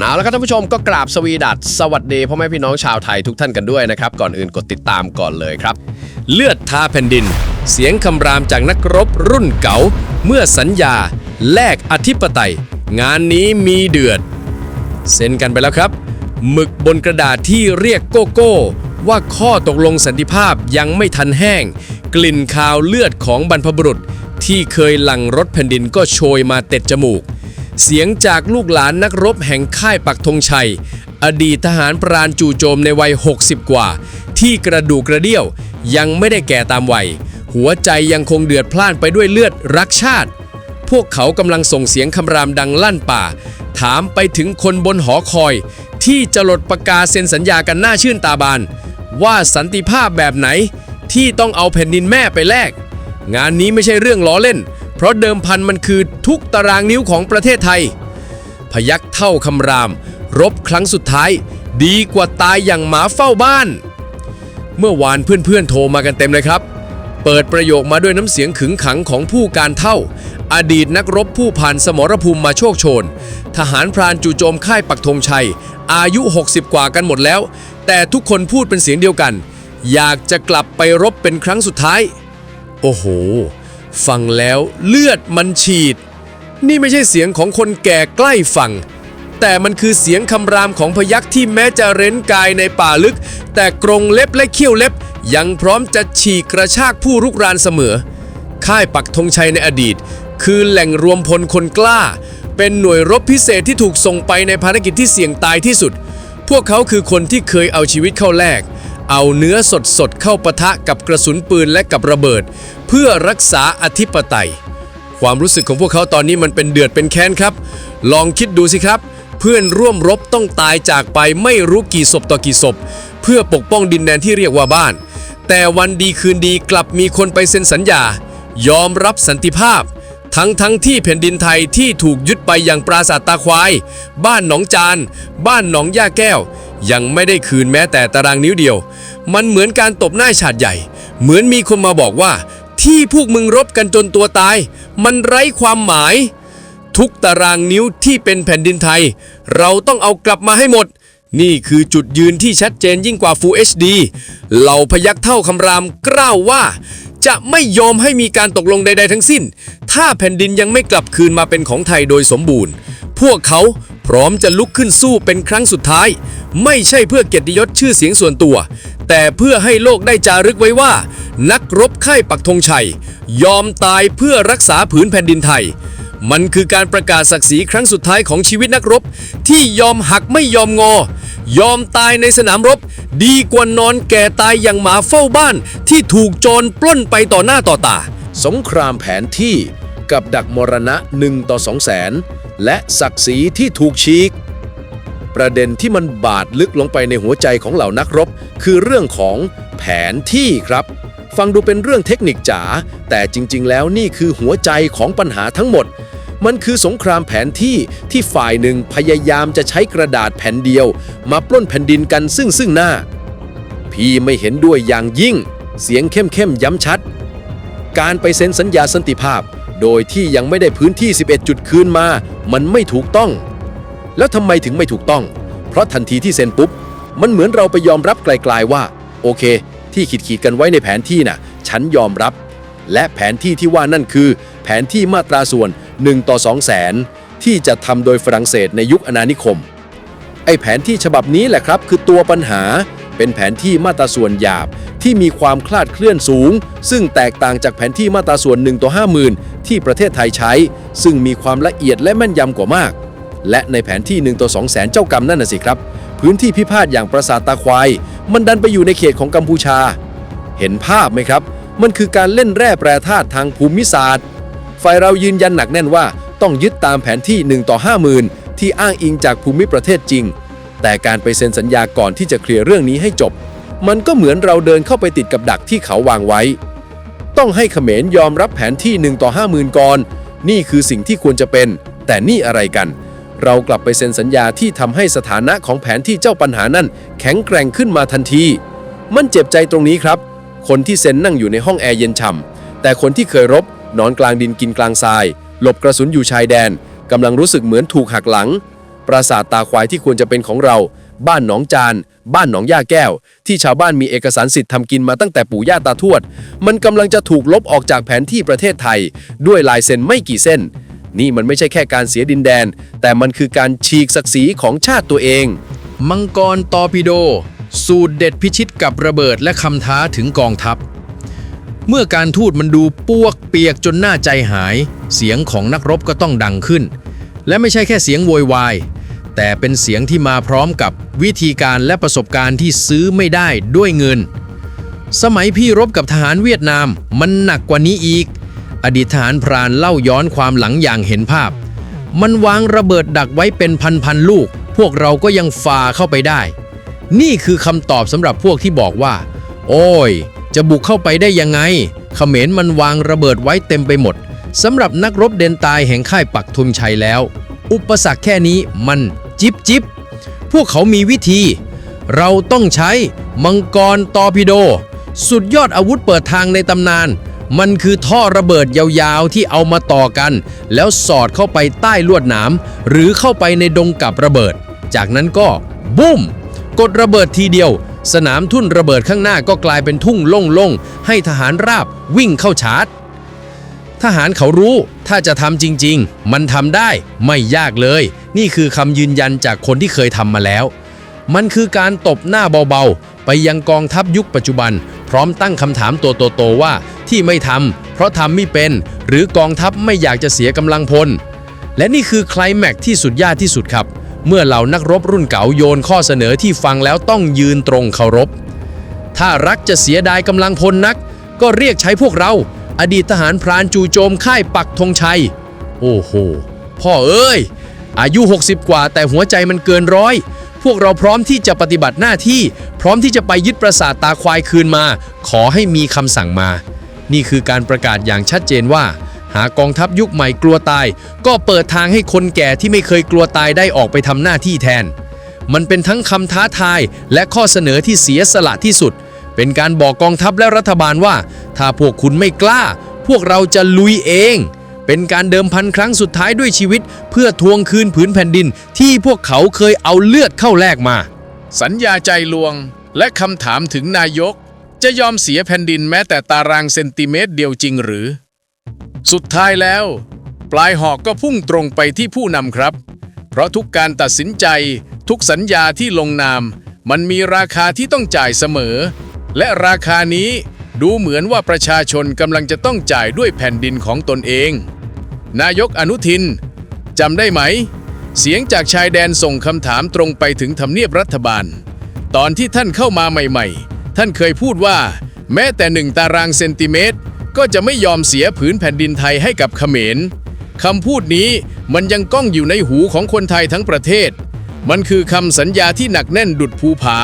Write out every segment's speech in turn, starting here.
เอาแล้วครับท่านผู้ชมก็กราบสวีดัสสวัสดีพ่อแม่พี่น้องชาวไทยทุกท่านกันด้วยนะครับ ก่อนอื่นกดติดตามก่อนเลยครับ เลือดทาแผ่นดิน เสียงคำรามจากนักรบรุ่นเก่า เมื่อสัญญา แลกอธิปไตย งานนี้มีเดือด เซ็นกันไปแล้วครับ หมึกบนกระดาษที่เรียกโกโก้ ว่าข้อตกลงสันติภาพยังไม่ทันแห้ง กลิ่นคาวเลือดของบรรพบุรุษ ที่เคยหลั่งรถแผ่นดินก็โชยมาเต็ดจมูก เสียงจากลูกหลานนักรบแห่งค่ายปักธงชัย อดีตทหารปราณจู่โจมในวัย 60 กว่า ที่กระดูกกระเดี่ยวยังไม่ได้แก่ตามวัย หัวใจยังคงเดือดพล่านไปด้วยเลือดรักชาติ พวกเขากำลังส่งเสียงคำรามดังลั่นป่า ถามไปถึงคนบนหอคอย ที่จะหลดประกาศเซ็นสัญญากันหน้าชื่นตาบาน ว่าสันติภาพแบบไหนที่ต้องเอาแผ่นดินแม่ไปแลกงานนี้ไม่ใช่เรื่องล้อเล่น เพราะเดิมพันมันคือทุกตารางนิ้วของประเทศไทย พยักเท่าคำราม รบครั้งสุดท้าย ดีกว่าตายอย่างหมาเฝ้าบ้าน เมื่อวานเพื่อนๆโทรมากันเต็มเลยครับ เปิดประโยคมาด้วยน้ำเสียงขึงขังของผู้การเท่า อดีตนักรบผู้ผ่านสมรภูมิมาโชคโชน ทหารพรานจู่โจมค่ายปักธงชัย อายุ 60 กว่ากันหมดแล้ว แต่ทุกคนพูดเป็นเสียงเดียวกัน อยากจะกลับไปรบเป็นครั้งสุดท้าย โอ้โห ฟังแล้วเลือดมันฉีด นี่ไม่ใช่เสียงของคนแก่ใกล้ฝั่ง แต่มันคือเสียงคำรามของพยักษ์ที่แม้จะเร้นกายในป่าลึก แต่กรงเล็บและเขี้ยวเล็บ ยังพร้อมจะฉีกกระชากผู้รุกรานเสมอ ค่ายปักธงชัยในอดีต คือแหล่งรวมพลคนกล้า เป็นหน่วยรบพิเศษที่ถูกส่งไปในภารกิจที่เสี่ยงตายที่สุด พวกเขาคือคนที่เคยเอาชีวิตเข้าแลกเอาเนื้อสดๆ เข้าปะทะกับกระสุนปืนและกับระเบิด เพื่อรักษาอธิปไตย ความรู้สึกของพวกเขาตอนนี้มันเป็นเดือดเป็นแค้นครับ ลองคิดดูสิครับ เพื่อนร่วมรบต้องตายจากไปไม่รู้กี่ศพต่อกี่ศพ เพื่อปกป้องดินแดนที่เรียกว่าบ้าน แต่วันดีคืนดีกลับมีคนไปเซ็นสัญญา ยอมรับสันติภาพ ทั้งทั้งที่แผ่นดินไทยที่ถูกยึดไปอย่างปราสาทตาควาย บ้านหนองจาน บ้านหนองย่าแก้ว ยังไม่ได้คืนแม้แต่ตารางนิ้วเดียว มันเหมือนการตบหน้าฉาดใหญ่ เหมือนมีคนมาบอกว่า ที่พวกมึงรบกันจนตัวตาย มันไร้ความหมาย ทุกตารางนิ้วที่เป็นแผ่นดินไทย เราต้องเอากลับมาให้หมด นี่คือจุดยืนที่ชัดเจนยิ่งกว่า Full HD เหล่าพยักเท่าคำรามกล้าวว่า จะไม่ยอมให้มีการตกลงใด ๆ ทั้งสิ้น ถ้าแผ่นดินยังไม่กลับคืนมาเป็นของไทยโดยสมบูรณ์ พวกเขา พร้อมจะลุกขึ้นสู้เป็นครั้งสุดท้าย ไม่ใช่เพื่อเกียรติยศชื่อเสียงส่วนตัว แต่เพื่อให้โลกได้จารึกไว้ว่า นักรบค่ายปักธงชัย ยอมตายเพื่อรักษาผืนแผ่นดินไทย มันคือการประกาศศักดิ์ศรีครั้งสุดท้ายของชีวิตนักรบ ที่ยอมหักไม่ยอมงอ ยอมตายในสนามรบ ดีกว่านอนแก่ตายอย่างหมาเฝ้าบ้าน ที่ถูกโจรปล้นไปต่อหน้าต่อตา สงครามแผนที่กับดักมรณะ1ต่อ2แสน และศักดิ์ศรีที่ถูกฉีก ประเด็นที่มันบาดลึกลงไปในหัวใจของเหล่านักรบ คือเรื่องของแผนที่ครับ ฟังดูเป็นเรื่องเทคนิคจ๋าแต่จริง ๆ แล้วนี่คือหัวใจของปัญหาทั้งหมด มันคือสงครามแผนที่ที่ฝ่ายหนึ่งพยายามจะใช้กระดาษแผ่นเดียว มาปล้นแผ่นดินกันซึ่งซึ่งหน้า พี่ไม่เห็นด้วยอย่างยิ่ง เสียงเข้มๆย้ำชัด การไปเซ็นสัญญาสันติภาพ โดยที่ยังไม่ได้พื้นที่ 11 จุดคืนมา มันไม่ถูกต้อง แล้วทำไมถึงไม่ถูกต้อง เพราะทันทีที่เซ็นปุ๊บ มันเหมือนเราไปยอมรับไกลๆว่า โอเค ที่ขีดขีดๆกันไว้ในแผนที่น่ะ ฉันยอมรับ และแผนที่ที่ว่านั่นคือ แผนที่มาตราส่วน 1 ต่อ2แสนที่จะทำโดยฝรั่งเศสในยุคอาณานิคม ไอ้แผนที่ฉบับนี้แหละครับ คือตัวปัญหา เป็นแผนที่มาตราส่วนหยาบ ที่มีความคลาดเคลื่อนสูง ซึ่งแตกต่างจากแผนที่มาตราส่วน1ต่อ50,000 ที่ประเทศไทยใช้ ซึ่งมีความละเอียดและแม่นยำกว่ามาก และในแผนที่1ต่อ2แสนเจ้ากรรมนั่นน่ะสิครับ พื้นที่พิพาทอย่างปราสาทตาควาย มันดันไปอยู่ในเขตของกัมพูชา เห็นภาพไหมครับ มันคือการเล่นแร่แปรธาตุทางภูมิศาสตร์ ฝ่ายเรายืนยันหนักแน่นว่าต้องยึดตามแผนที่1ต่อ50,000 ที่อ้างอิงจากภูมิประเทศจริง แต่การไปเซ็นสัญญาก่อนที่จะเคลียร์เรื่องนี้ให้จบ มันก็เหมือนเราเดินเข้าไปติดกับดักที่เขาวางไว้ ต้องให้เขมรยอมรับแผนที่1ต่อ50,000ก่อนนี่คือสิ่งที่ควรจะเป็น แต่นี่อะไรกัน เรากลับไปเซ็นสัญญาที่ทำให้สถานะของแผนที่เจ้าปัญหานั่นแข็งแกร่งขึ้นมาทันที มันเจ็บใจตรงนี้ครับ คนที่เซ็นนั่งอยู่ในห้องแอร์เย็นฉ่ำแต่คนที่เคยรบนอนกลางดินกินกลางทราย หลบกระสุนอยู่ชายแดนกำลังรู้สึกเหมือนถูกหักหลัง ปราสาทตาควายที่ควรจะเป็นของเรา บ้านหนองจาน บ้านหนองย่าแก้ว ที่ชาวบ้านมีเอกสารสิทธิ์ทำกินมาตั้งแต่ปู่ย่าตาทวด มันกำลังจะถูกลบออกจากแผนที่ประเทศไทย ด้วยลายเซ็นไม่กี่เส้น นี่มันไม่ใช่แค่การเสียดินแดน แต่มันคือการฉีกศักดิ์ศรีของชาติตัวเอง มังกรตอร์ปิโด สูตรเด็ดพิชิตกับระเบิดและคำท้าถึงกองทัพ เมื่อการทูตมันดูปวกเปียกจนหน้าใจหาย เสียงของนักรบก็ต้องดังขึ้น และไม่ใช่แค่เสียงโวยวาย แต่เป็นเสียงที่มาพร้อมกับวิธีการและประสบการณ์ที่ซื้อไม่ได้ด้วยเงิน สมัยพี่รบกับทหารเวียดนามมันหนักกว่านี้อีก อดีตทหารพรานเล่าย้อนความหลังอย่างเห็นภาพ มันวางระเบิดดักไว้เป็นพันๆลูก พวกเราก็ยังฝ่าเข้าไปได้ นี่คือคำตอบสำหรับพวกที่บอกว่า โอ้ย จะบุกเข้าไปได้ยังไงเขมรมันวางระเบิดไว้เต็มไปหมดสำหรับนักรบเดนตายแห่งค่ายปักทุมชัยแล้ว อุปสรรคแค่นี้มันจิบจิบพวกเขามีวิธี เราต้องใช้มังกรตอร์ปิโด สุดยอดอาวุธเปิดทางในตำนาน มันคือท่อระเบิดยาวๆที่เอามาต่อกัน แล้วสอดเข้าไปใต้ลวดหนาม หรือเข้าไปในดงกับระเบิด จากนั้นก็บุ้ม กดระเบิดทีเดียว สนามทุ่นระเบิดข้างหน้าก็กลายเป็นทุ่งโล่งๆให้ทหารราบวิ่งเข้าชาร์จ ทหารเขารู้ ถ้าจะทำจริง ๆ มันทำได้ไม่ยากเลย นี่คือคำยืนยันจากคนที่เคยทำมาแล้ว มันคือการตบหน้าเบาๆ ไปยังกองทัพยุคปัจจุบัน พร้อมตั้งคำถามตัวโตๆว่า ที่ไม่ทำเพราะทำไม่เป็น หรือกองทัพไม่อยากจะเสียกำลังพล และนี่คือไคลแม็กที่สุดยอดที่สุดครับ เมื่อเหล่านักรบรุ่นเก่าโยนข้อเสนอที่ฟังแล้วต้องยืนตรงเคารพ ถ้ารักจะเสียดายกำลังพลนัก ก็เรียกใช้พวกเรา อดีตทหารพรานจู่โจมค่ายปักธงชัย โอ้โห พ่อเอ้ย อายุ 60 กว่าแต่หัวใจมันเกินร้อยพวกเราพร้อมที่จะปฏิบัติหน้าที่ พร้อมที่จะไปยึดปราสาทตาควายคืนมา ขอให้มีคำสั่งมา นี่คือการประกาศอย่างชัดเจนว่า หากองทัพยุคใหม่กลัวตาย ก็เปิดทางให้คนแก่ที่ไม่เคยกลัวตายได้ออกไปทำหน้าที่แทน มันเป็นทั้งคำท้าทายและข้อเสนอที่เสียสละที่สุด เป็นการบอกกองทัพและรัฐบาลว่า ถ้าพวกคุณไม่กล้า พวกเราจะลุยเอง เป็นการเดิมพันครั้งสุดท้ายด้วยชีวิต เพื่อทวงคืนผืนแผ่นดิน ที่พวกเขาเคยเอาเลือดเข้าแลกมา สัญญาใจลวงและคำถามถึงนายก จะยอมเสียแผ่นดินแม้แต่ตารางเซนติเมตรเดียวจริงหรือ สุดท้ายแล้ว ปลายหอกก็พุ่งตรงไปที่ผู้นำครับ เพราะทุกการตัดสินใจทุกสัญญาที่ลงนาม มันมีราคาที่ต้องจ่ายเสมอ และราคานี้ดูเหมือนว่าประชาชนกำลังจะต้องจ่ายด้วยแผ่นดินของตนเอง นายกอนุทินจำได้ไหม เสียงจากชายแดนส่งคำถามตรงไปถึงทำเนียบรัฐบาล ตอนที่ท่านเข้ามาใหม่ๆ ท่านเคยพูดว่า แม้แต่หนึ่งตารางเซนติเมตร ก็จะไม่ยอมเสียผืนแผ่นดินไทยให้กับเขมรคำพูดนี้มันยังก้องอยู่ในหูของคนไทยทั้งประเทศ มันคือคำสัญญาที่หนักแน่นดุดภูผา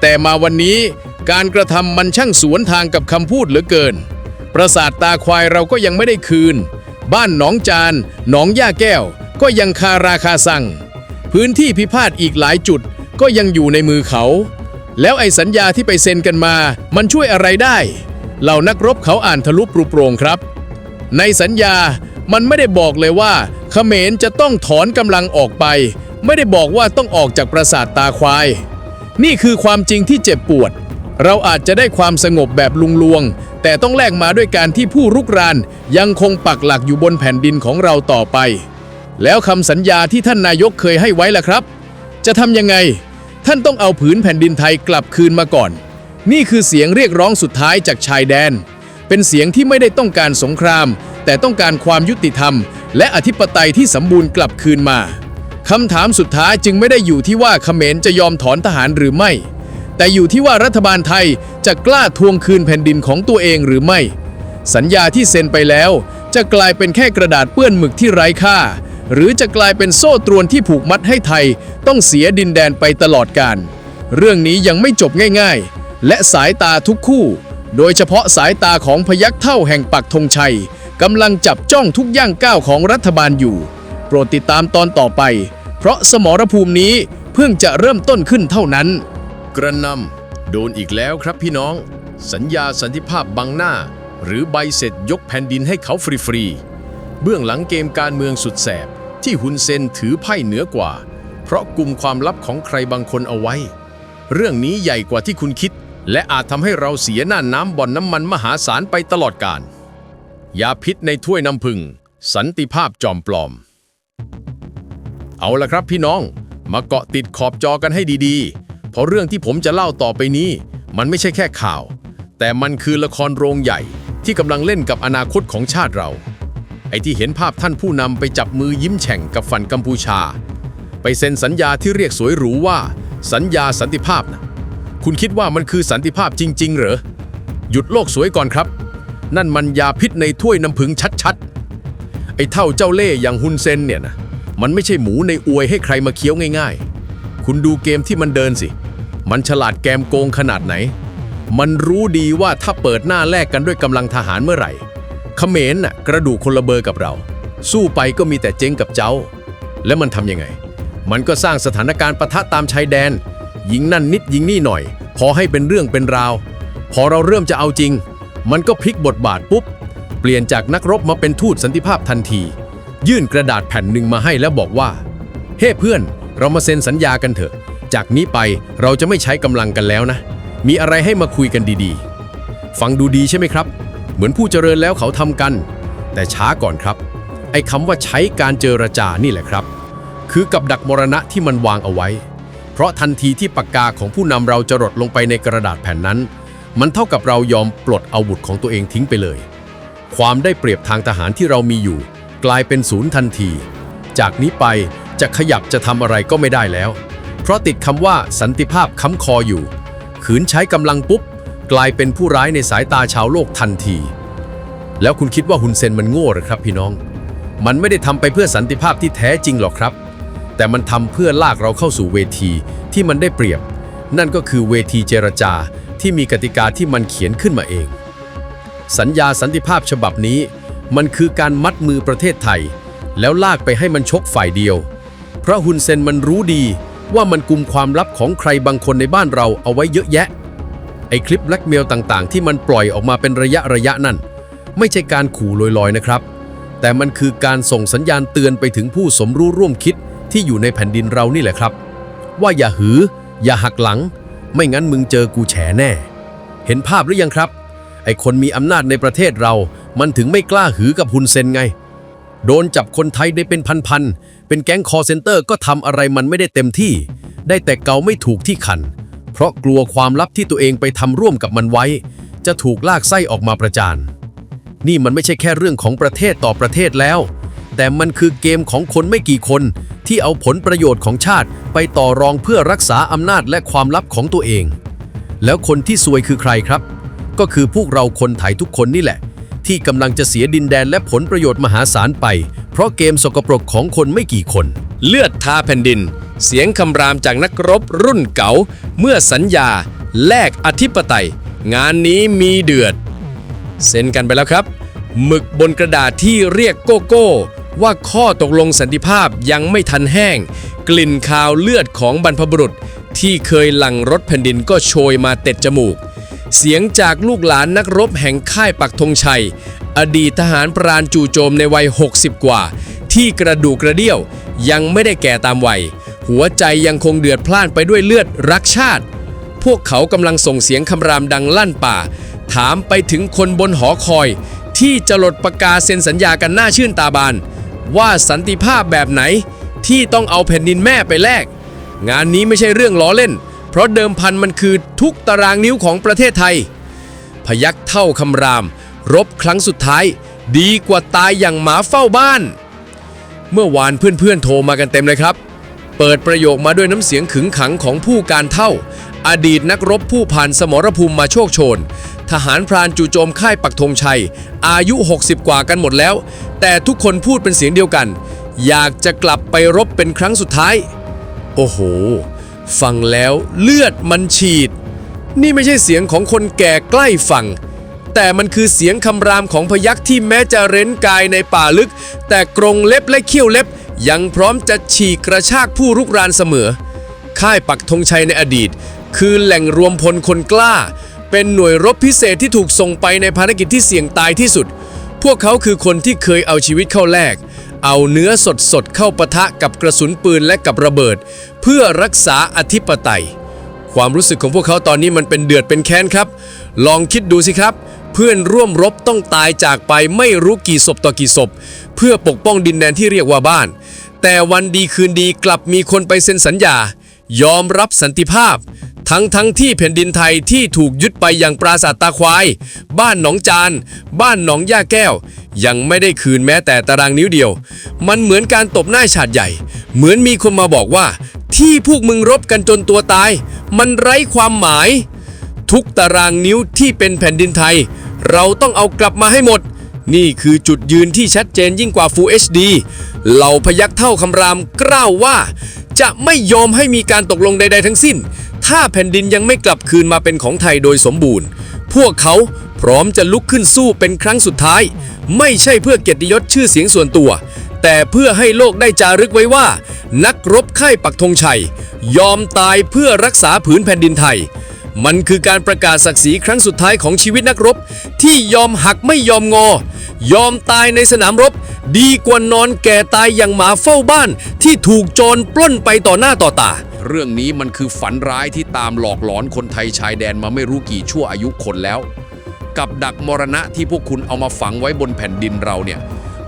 แต่มาวันนี้ การกระทำมันช่างสวนทางกับคำพูดเหลือเกิน ปราสาทตาควายเราก็ยังไม่ได้คืน บ้านหนองจาน หนองย่าแก้ว ก็ยังคาราคาสั่ง พื้นที่พิพาทอีกหลายจุดก็ยังอยู่ในมือเขา แล้วไอ้สัญญาที่ไปเซ็นกันมา มันช่วยอะไรได้ เหล่านักรบเขาอ่านทะลุปรุโปรงครับ ในสัญญามันไม่ได้บอกเลยว่าเขมรจะต้องถอนกำลังออกไป ไม่ได้บอกว่าต้องออกจากปราสาทตาควาย นี่คือความจริงที่เจ็บปวด เราอาจจะได้ความสงบแบบลุงลวง แต่ต้องแลกมาด้วยการที่ผู้รุกรานยังคงปักหลักอยู่บนแผ่นดินของเราต่อไป แล้วคำสัญญาที่ท่านนายกเคยให้ไว้ล่ะครับ จะทำยังไง ท่านต้องเอาผืนแผ่นดินไทยกลับคืนมาก่อน นี่คือเสียงเรียกร้องสุดท้ายจากชายแดน เป็นเสียงที่ไม่ได้ต้องการสงคราม แต่ต้องการความยุติธรรม และอธิปไตยที่สมบูรณ์กลับคืนมาคำถามสุดท้ายจึงไม่ได้อยู่ที่ว่าเขมรจะยอมถอนทหารหรือไม่ แต่อยู่ที่ว่ารัฐบาลไทยจะกล้าทวงคืนแผ่นดินของตัวเองหรือไม่ สัญญาที่เซ็นไปแล้ว จะกลายเป็นแค่กระดาษเปื้อนหมึกที่ไร้ค่า หรือจะกลายเป็นโซ่ตรวนที่ผูกมัดให้ไทย ต้องเสียดินแดนไปตลอดกาลเรื่องนี้ยังไม่จบง่ายๆ และสายตาทุกคู่ โดยเฉพาะสายตาของพยักเท่าแห่งปักธงชัยกำลังจับจ้องทุกย่างก้าวของรัฐบาลอยู่ โปรดติดตามตอนต่อไป เพราะสมรภูมินี้เพิ่งจะเริ่มต้นขึ้นเท่านั้น กระนำโดนอีกแล้วครับพี่น้อง สัญญาสันติภาพบังหน้า หรือใบเสร็จยกแผ่นดินให้เขาฟรีๆเบื้องหลังเกมการเมืองสุดแสบ ที่ฮุนเซนถือไพ่เหนือกว่า เพราะกลุ่มความลับของใครบางคนเอาไว้ เรื่องนี้ใหญ่กว่าที่คุณคิด และอาจทำให้เราเสียหน้าน้ำบ่อนน้ำมันมหาศาลไปตลอดกาลยาพิษในถ้วยน้ำผึ้งสันติภาพจอมปลอม เอาละครับพี่น้อง มาเกาะติดขอบจอกันให้ดีๆ เพราะเรื่องที่ผมจะเล่าต่อไปนี้ มันไม่ใช่แค่ข่าว แต่มันคือละครโรงใหญ่ที่กำลังเล่นกับอนาคตของชาติเรา ไอ้ที่เห็นภาพท่านผู้นำไปจับมือยิ้มแฉ่งกับฝั่งกัมพูชา ไปเซ็นสัญญาที่เรียกสวยหรูว่า สัญญาสันติภาพนะคุณคิดว่ามันคือสันติภาพจริง ๆ เหรอ หยุดโลกสวยก่อนครับ นั่นมันยาพิษในถ้วยน้ำผึ้งชัดๆ ไอ้เท่าเจ้าเล่ห์อย่างฮุนเซนเนี่ยนะมันไม่ใช่หมูในอวยให้ใครมาเคี้ยวง่าย ๆ คุณดูเกมที่มันเดินสิ มันฉลาดแกมโกงขนาดไหน มันรู้ดีว่าถ้าเปิดหน้าแลกกันด้วยกำลังทหารเมื่อไหร่เขมรน่ะกระดูกคนละเบอร์กับเรา สู้ไปก็มีแต่เจ๊งกับเจ้า แล้วมันทำยังไง มันก็สร้างสถานการณ์ปะทะตามชายแดน ยิงนั่นนิดยิงนี่หน่อย พอให้เป็นเรื่องเป็นราว พอเราเริ่มจะเอาจริง มันก็พลิกบทบาทปุ๊บ เปลี่ยนจากนักรบมาเป็นทูตสันติภาพทันที ยื่นกระดาษแผ่นหนึ่งมาให้แล้วบอกว่า เฮ้เพื่อน เรามาเซ็นสัญญากันเถอะ จากนี้ไปเราจะไม่ใช้กำลังกันแล้วนะ มีอะไรให้มาคุยกันดีๆ ฟังดูดีใช่ไหมครับ เหมือนผู้เจริญแล้วเขาทำกัน แต่ช้าก่อนครับ ไอ้คำว่าใช้การเจรจานี่แหละครับ คือกับดักมรณะที่มันวางเอาไว้ เพราะทันทีที่ปากกาของผู้นำเราจะรดลงไปในกระดาษแผ่นนั้น มันเท่ากับเรายอมปลดอาวุธของตัวเองทิ้งไปเลย ความได้เปรียบทางทหารที่เรามีอยู่ กลายเป็นศูนย์ทันที จากนี้ไป จะขยับจะทำอะไรก็ไม่ได้แล้ว เพราะติดคำว่าสันติภาพค้ำคออยู่ ขืนใช้กำลังปุ๊บ กลายเป็นผู้ร้ายในสายตาชาวโลกทันที แล้วคุณคิดว่าฮุนเซนมันโง่หรือครับพี่น้อง มันไม่ได้ทำไปเพื่อสันติภาพที่แท้จริงหรอกครับ แต่มันทำเพื่อลากเราเข้าสู่เวทีที่มันได้เปรียบ นั่นก็คือเวทีเจรจาที่มีกติกาที่มันเขียนขึ้นมาเอง สัญญาสันติภาพฉบับนี้ มันคือการมัดมือประเทศไทย แล้วลากไปให้มันชกฝ่ายเดียว เพราะฮุนเซนมันรู้ดีว่ามันกุมความลับของใครบางคนในบ้านเราเอาไว้เยอะแยะ ไอคลิปแบล็กเมลต่างๆ ที่มันปล่อยออกมาเป็นระยะระยะนั่น ไม่ใช่การขู่ลอยๆนะครับ แต่มันคือการส่งสัญญาณเตือนไปถึงผู้สมรู้ร่วมคิดที่อยู่ในแผ่นดินเรานี่แหละครับ ว่าอย่าหือ อย่าหักหลัง ไม่งั้นมึงเจอกูแฉแน่ เห็นภาพหรือยังครับ ไอคนมีอำนาจในประเทศเรา มันถึงไม่กล้าหือกับฮุนเซนไง โดนจับคนไทยได้เป็นพันๆ เป็นแก๊งคอเซนเตอร์ก็ทำอะไรมันไม่ได้เต็มที่ ได้แต่เกาไม่ถูกที่คัน เพราะกลัวความลับที่ตัวเองไปทำร่วมกับมันไว้ จะถูกลากไส้ออกมาประจานนี่มันไม่ใช่แค่เรื่องของประเทศต่อประเทศแล้ว แต่มันคือเกมของคนไม่กี่คน ที่เอาผลประโยชน์ของชาติไปต่อรองเพื่อรักษาอำนาจและความลับของตัวเอง แล้วคนที่ซวยคือใครครับ ก็คือพวกเราคนไทยทุกคนนี่แหละ ที่กำลังจะเสียดินแดนและผลประโยชน์มหาศาลไป เพราะเกมสกปรกของคนไม่กี่คน เลือดทาแผ่นดิน เสียงคำรามจากนักรบรุ่นเก๋าเมื่อสัญญา แลกอธิปไตย งานนี้มีเดือด เซ็นกันไปแล้วครับ หมึกบนกระดาษที่เรียกโกโก้ ว่าข้อตกลงสันติภาพยังไม่ทันแห้ง กลิ่นคาวเลือดของบรรพบุรุษ ที่เคยหลั่งรถแผ่นดินก็โชยมาเต็ดจมูก เสียงจากลูกหลานนักรบแห่งค่ายปักธงชัย อดีตทหารพรานจู่โจมในวัย 60 กว่า ที่กระดูกกระเดี่ยวยังไม่ได้แก่ตามวัย หัวใจยังคงเดือดพล่านไปด้วยเลือดรักชาติ พวกเขากำลังส่งเสียงคำรามดังลั่นป่า ถามไปถึงคนบนหอคอย ที่จะหลดประกาศเซ็นสัญญากันหน้าชื่นตาบาน ว่าสันติภาพแบบไหนที่ต้องเอาแผ่นดินแม่ไปแลกงานนี้ไม่ใช่เรื่องล้อเล่น เพราะเดิมพันมันคือทุกตารางนิ้วของประเทศไทย พยักเท่าคำราม รบครั้งสุดท้าย ดีกว่าตายอย่างหมาเฝ้าบ้าน เมื่อวานเพื่อนๆโทรมากันเต็มเลยครับ เปิดประโยคมาด้วยน้ำเสียงขึงขังของผู้การเท่า อดีตนักรบผู้ผ่านสมรภูมิมาโชคโชน ทหารพรานจู่โจมค่ายปักธงชัย อายุ 60 กว่ากันหมดแล้ว แต่ทุกคนพูดเป็นเสียงเดียวกัน อยากจะกลับไปรบเป็นครั้งสุดท้าย โอ้โห ฟังแล้วเลือดมันฉีด นี่ไม่ใช่เสียงของคนแก่ใกล้ฝั่ง แต่มันคือเสียงคำรามของพยักษ์ที่แม้จะเร้นกายในป่าลึก แต่กรงเล็บและเขี้ยวเล็บ ยังพร้อมจะฉีกกระชากผู้รุกรานเสมอ ค่ายปักธงชัยในอดีต คือแหล่งรวมพลคนกล้า เป็นหน่วยรบพิเศษที่ถูกส่งไปในภารกิจที่เสี่ยงตายที่สุด พวกเขาคือคนที่เคยเอาชีวิตเข้าแลกเอาเนื้อสดๆเข้าปะทะกับกระสุนปืนและกับระเบิด เพื่อรักษาอธิปไตย ความรู้สึกของพวกเขาตอนนี้มันเป็นเดือดเป็นแค้นครับ ลองคิดดูสิครับ เพื่อนร่วมรบต้องตายจากไปไม่รู้กี่ศพต่อกี่ศพ เพื่อปกป้องดินแดนที่เรียกว่าบ้าน แต่วันดีคืนดีกลับมีคนไปเซ็นสัญญา ยอมรับสันติภาพ ทั้งทั้งที่แผ่นดินไทยที่ถูกยึดไปอย่างปราสาทตาควาย บ้านหนองจาน บ้านหนองย่าแก้ว ยังไม่ได้คืนแม้แต่ตารางนิ้วเดียว มันเหมือนการตบหน้าฉาดใหญ่ เหมือนมีคนมาบอกว่า ที่พวกมึงรบกันจนตัวตาย มันไร้ความหมาย ทุกตารางนิ้วที่เป็นแผ่นดินไทย เราต้องเอากลับมาให้หมด นี่คือจุดยืนที่ชัดเจนยิ่งกว่า Full HD เหล่าพยักเท่าคำรามกล้าวว่า จะไม่ยอมให้มีการตกลงใด ๆ ทั้งสิ้น ถ้าแผ่นดินยังไม่กลับคืนมาเป็นของไทยโดยสมบูรณ์ พวกเขาพร้อมจะลุกขึ้นสู้เป็นครั้งสุดท้าย ไม่ใช่เพื่อเกียรติยศชื่อเสียงส่วนตัว แต่เพื่อให้โลกได้จารึกไว้ว่า นักรบค่ายปักธงชัย ยอมตายเพื่อรักษาผืนแผ่นดินไทย มันคือการประกาศศักดิ์ศรีครั้งสุดท้ายของชีวิตนักรบ ที่ยอมหักไม่ยอมงอ ยอมตายในสนามรบ ดีกว่านอนแก่ตายอย่างหมาเฝ้าบ้านที่ถูกโจรปล้นไปต่อหน้าต่อตา เรื่องนี้มันคือฝันร้ายที่ตามหลอกหลอนคนไทยชายแดนมาไม่รู้กี่ชั่วอายุคนแล้ว กับดักมรณะที่พวกคุณเอามาฝังไว้บนแผ่นดินเราเนี่ย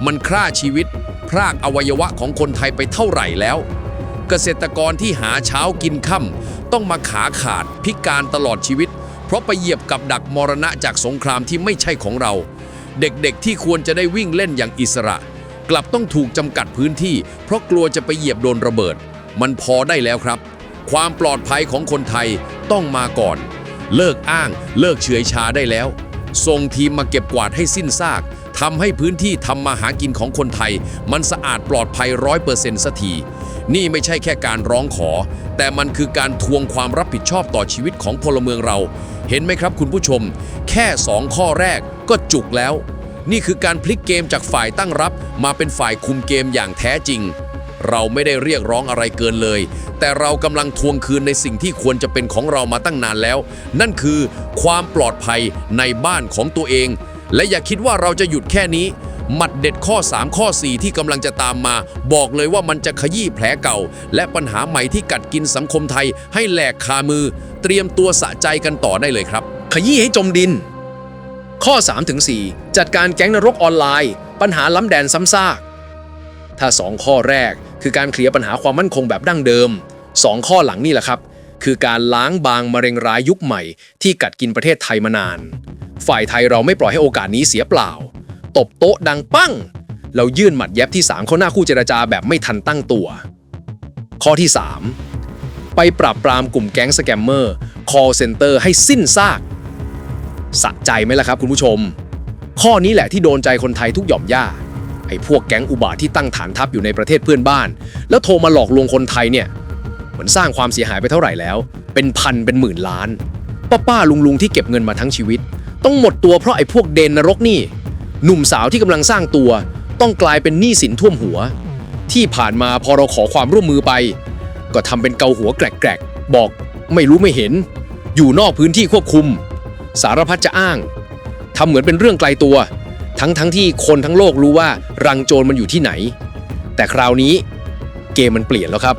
มันฆ่าชีวิต พรากอวัยวะของคนไทยไปเท่าไหร่แล้ว เกษตรกรที่หาเช้ากินค่ำต้องมาขาขาดพิการตลอดชีวิต เพราะไปเหยียบกับดักมรณะจากสงครามที่ไม่ใช่ของเรา เด็กๆ ที่ควรจะได้วิ่งเล่นอย่างอิสระ กลับต้องถูกจำกัดพื้นที่ เพราะกลัวจะไปเหยียบโดนระเบิด มันพอได้แล้วครับ ความปลอดภัยของคนไทยต้องมาก่อน เลิกอ้างเลิกเฉยชาได้แล้วส่งทีมมาเก็บกวาดให้สิ้นซากทำให้พื้นที่ทำมาหากินของคนไทย มันสะอาดปลอดภัยร้อยเปอร์เซ็นต์สักทีนี่ไม่ใช่แค่การร้องขอ แต่มันคือการทวงความรับผิดชอบต่อชีวิตของพลเมืองเรา เห็นไหมครับคุณผู้ชม แค่สองข้อแรก ก็จุกแล้ว นี่คือการพลิกเกมจากฝ่ายตั้งรับ มาเป็นฝ่ายคุมเกมอย่างแท้จริง เราไม่ได้เรียกร้องอะไรเกินเลย แต่เรากำลังทวงคืนในสิ่งที่ควรจะเป็นของเรามาตั้งนานแล้ว นั่นคือความปลอดภัยในบ้านของตัวเอง และอย่าคิดว่าเราจะหยุดแค่นี้หมัดเด็ดข้อ 3 ข้อ 4 ที่กำลังจะตามมา บอกเลยว่ามันจะขยี้แผลเก่า และปัญหาใหม่ที่กัดกินสังคมไทยให้แหลกคามือ เตรียมตัวสะใจกันต่อได้เลยครับ ขยี้ให้จมดิน ข้อ 3-4 จัดการแก๊งนรกออนไลน์ ปัญหาล้ำแดนซ้ำซาก ถ้า 2 ข้อแรกคือการเคลียร์ปัญหาความมั่นคงแบบดั้งเดิม 2 ข้อหลังนี่แหละครับ คือการล้างบางมะเร็งร้ายยุคใหม่ ที่กัดกินประเทศไทยมานาน ฝ่ายไทยเราไม่ปล่อยให้โอกาสนี้เสียเปล่า ตบโต๊ะดังปั้ง เรายื่นหมัดแยบที่ 3 เข้าหน้าคู่เจรจาแบบไม่ทันตั้งตัว ข้อที่ 3 ไปปราบปรามกลุ่มแก๊งสแกมเมอร์ call center ให้สิ้นซาก สะใจไหมล่ะครับคุณผู้ชม ข้อนี้แหละที่โดนใจคนไทยทุกหย่อมย่าไอ้พวกแก๊งอุบาทที่ตั้งฐานทัพอยู่ในประเทศเพื่อนบ้าน แล้วโทรมาหลอกลวงคนไทยเนี่ยเหมือนสร้างความเสียหายไปเท่าไหร่แล้ว เป็นพันเป็นหมื่นล้าน ป้าป้าลุงลุงที่เก็บเงินมาทั้งชีวิต ต้องหมดตัวเพราะไอ้พวกเดนนรกนี่ หนุ่มสาวที่กำลังสร้างตัว ต้องกลายเป็นหนี้สินท่วมหัว ที่ผ่านมาพอเราขอความร่วมมือไป ก็ทำเป็นเกาหัวแกรกๆบอกไม่รู้ไม่เห็น อยู่นอกพื้นที่ควบคุม สารพัดจะอ้างทำเหมือนเป็นเรื่องไกลตัว ทั้งทั้งที่คนทั้งโลกรู้ว่ารังโจรมันอยู่ที่ไหน แต่คราวนี้เกมมันเปลี่ยนแล้วครับ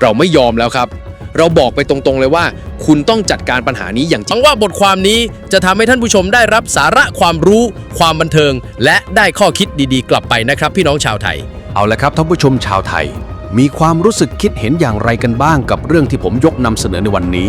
เราไม่ยอมแล้วครับ เราบอกไปตรงๆเลยว่า คุณต้องจัดการปัญหานี้อย่างจริงหวังว่าบทความนี้จะทำให้ท่านผู้ชมได้รับสาระความรู้ ความบันเทิง และได้ข้อคิดดีๆ กลับไปนะครับ พี่น้องชาวไทย เอาละครับท่านผู้ชมชาวไทย มีความรู้สึกคิดเห็นอย่างไรกันบ้างกับเรื่องที่ผมยกนำเสนอในวันนี้